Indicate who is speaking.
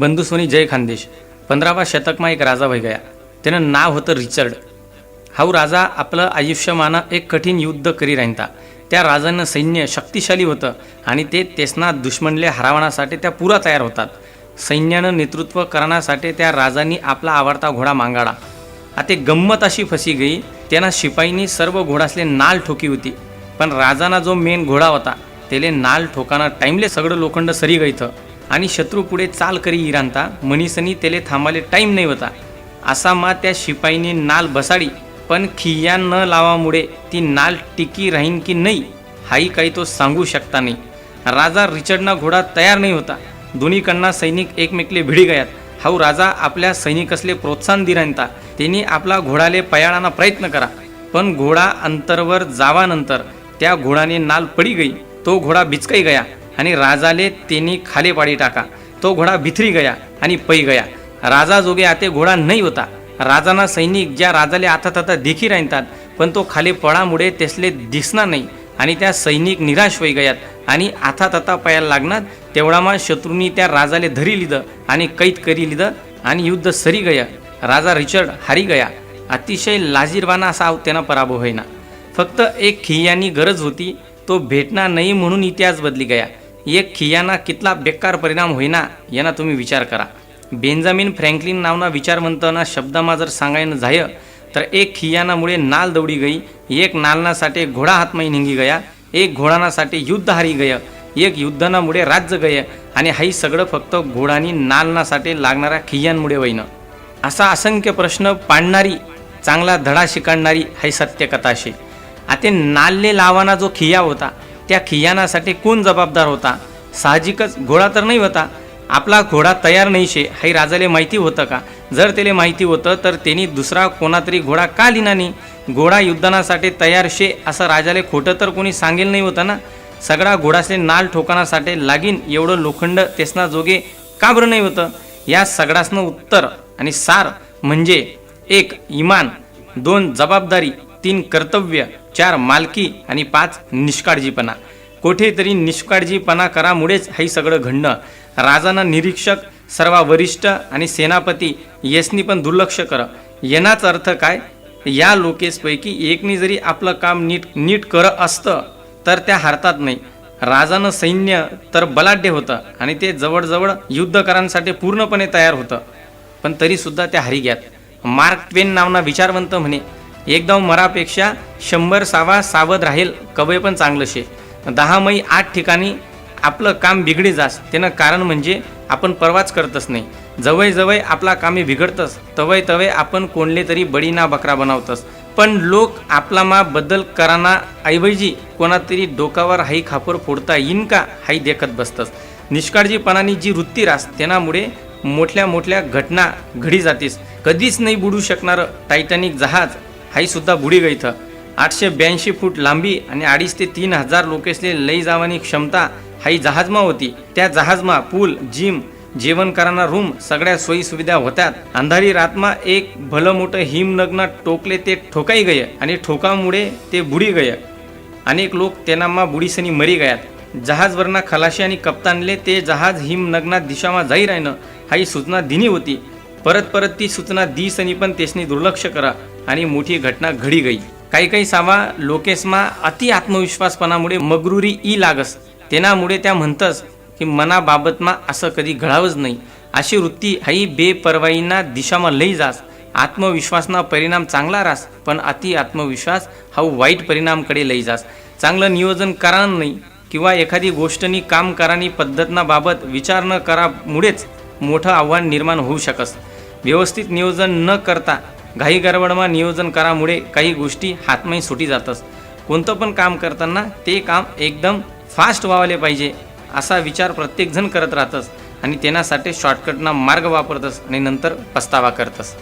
Speaker 1: बंधुसोनी जय खानदेश. पंधरावा शतकमा एक राजा व्हाई गया. त्यानं नाव होतं रिचर्ड. हाऊ राजा आपलं आयुष्यमानं एक कठीण युद्ध करी राहिता त्या राजानं सैन्य शक्तिशाली होतं आणि ते तेसना दुश्मनले हरावण्यासाठी त्या पुरा तयार होतात. सैन्यानं नेतृत्व करण्यासाठी त्या राजांनी आपला आवडता घोडा मांगाडा. आता गंमत अशी फसी गई त्यांना शिपाईनी सर्व घोडासले नाल ठोकी होती. पण राजाना जो मेन घोडा होता त्याले नाल ठोकाना टाईमले सगळं लोखंड सरी गईथं आणि शत्रू पुढे चाल करी इरांता मनीसनी त्याला थांबाले टाईम नाही होता. असा मा त्या शिपाईने नाल बसाडी पण खिया न लावामुळे ती नाल टिकी राहीन की नाही हाही काही तो सांगू शकता नाही. राजा रिचर्डना घोडा तयार नाही होता. दोन्हीकडना सैनिक एकमेकले भिडी गयात. हाऊ राजा आपल्या सैनिकसले प्रोत्साहन दिरांता त्यांनी आपला घोडाले पयाळाना प्रयत्न करा. पण घोडा अंतरवर जावानंतर त्या घोडाने नाल पडी गई. तो घोडा बिचकाई गया. आणि राजाले त्यांनी खाले पाडी टाका. तो घोडा भिथरी गया आणि पै गया. राजा जोगे आते घोडा नाही होता. राजाना सैनिक ज्या राजाले आता आता देखी राहतात पण तो खाली पळामुळे तेसले दिसणार नाही आणि त्या सैनिक निराश होई गयात आणि आता तथा पायाला लागणार तेवढामा शत्रूंनी त्या राजाले धरी लिदं आणि कैद करी लिदं आणि युद्ध सरी गया. राजा रिचर्ड हारी गया. अतिशय लाजीरवाना असा त्यांना पराभव होईना. फक्त एक खियानी गरज होती तो भेटणार नाही म्हणून इतिहास बदली गया. एक खियाना कितला बेकार परिणाम होईना यांना तुम्ही विचार करा. बेंजामिन फ्रँकलिन नावना विचारवंतना शब्दामा जर सांगायनं झाय तर एक खियानामुळे नाल दौडी गई एक नालनासाठी घोडा हातमाई निघी गया एक घोडानासाठी युद्ध हारी गय एक युद्धनामुळे राज्य गय आणि हाही सगळं फक्त घोडानी नालनासाठी लागणाऱ्या खियांमुळे वैन. असा असंख्य प्रश्न पाडणारी चांगला धडा शिकाडणारी हाही सत्यकथा शे आता नालने लावाना जो खिया होता त्या खियानासाठी कोण जबाबदार होता? साहजिकच घोडा तर नाही होता. आपला घोडा तयार नाही शे हे राजाले माहिती होतं का? जर त्याला माहिती होतं तर त्यांनी दुसरा कोणातरी घोडा का लिहिना नाही? घोडा युद्धनासाठी तयार शे असं राजाले खोटं तर कोणी सांगेल नाही होतं ना? सगळा घोडासले नाल ठोकाणासाठी लागीन एवढं लोखंड तेसना जोगे का बरं नाही होतं? या सगळ्यासनं उत्तर आणि सार म्हणजे एक इमान दोन जबाबदारी तीन कर्तव्य चार मालकी आणि पाच निष्काळजीपणा. कोठेतरी निष्काळजीपणा करामुळेच हे सगळं घडणं. राजांना निरीक्षक सर्व वरिष्ठ आणि सेनापती यसनी पण दुर्लक्ष कर. येणाच अर्थ काय? या लोकेसपैकी एकनी जरी आपलं काम नीट नीट कर असतं तर त्या हारतात नाही. राजानं सैन्य तर बलाढ्य होतं आणि ते जवळजवळ युद्धकरांसाठी पूर्णपणे तयार होतं. पण तरीसुद्धा त्या हरिग्यात मार्क ट्वेन नावना विचारवंत म्हणे एकदम मरापेक्षा शंभर सावा सावध राहील कवय पण चांगलं शे दहा मै आठ ठिकाणी आपलं काम बिघडी जास त्यानं कारण म्हणजे आपण परवाच करतच नाही. जवळ जवळ आपला कामे बिघडतस तवय तवय आपण कोणले तरी बडीना बकरा बनवतस. पण लोक आपला मा बदल कराना ऐवजी कोणातरी डोकावर हाई खापर फोडता येईन का हाई देखत बसतस. निष्काळजीपणाने जी वृत्ती रास त्यामुळे मोठल्या मोठल्या घटना घडी जातीस. कधीच नाही बुडू शकणारं टायटॅनिक जहाज हाईसुद्धा बुडी गई इथं आठशे ब्याऐंशी फूट लांबी आणि अडीच ते तीन हजार लोकेसले लई जावानी क्षमता हाई जहाजमा होती. त्या जहाजमा पूल जिम जेवण कराना रूम सगळ्या सोयीसुविधा होत्यात. अंधारी रातमा एक भलं मोठं हिमनग्न टोकले ते ठोकाई गय आणि ठोकामुळे ते बुडी गय. अनेक लोक त्यांना बुडीसनी मरी गयात. जहाजवरना खलाशी आणि कप्तानले ते जहाज हिमनग्नात दिशामा जाई राहिनं हाही सूचना दिनी होती. परत परत ती सूचना दिसनी पण तेसनी दुर्लक्ष करा. आणि मोठी घटना घडी गई. काही काही सावा लोकेसमा अति आत्मविश्वासपणामुळे मगरुरी ई लागस. तेनामुळे त्या म्हणतस की मनाबाबतमा असं कधी घडावंच नाही. अशी वृत्ती हाई बेपरवाईना दिशामा लई जास. आत्मविश्वासना परिणाम चांगला रास पण अति आत्मविश्वास हा वाईट परिणामकडे लई जास. चांगलं नियोजन करा नाही किंवा एखादी गोष्टनी काम करानी पद्धतना बाबत विचार न करामुळेच मोठं आव्हान निर्माण होऊ शकस. व्यवस्थित नियोजन न करता घाई गडबडमा नियोजन करामुळे काही गोष्टी हातमाही सुटी जातस कोणतं पण काम करताना ते काम एकदम फास्ट व्हावले पाहिजे असा विचार प्रत्येकजण करत राहतस आणि त्यांनासाठी शॉर्टकटना मार्ग वापरतस आणि नंतर पस्तावा करतस.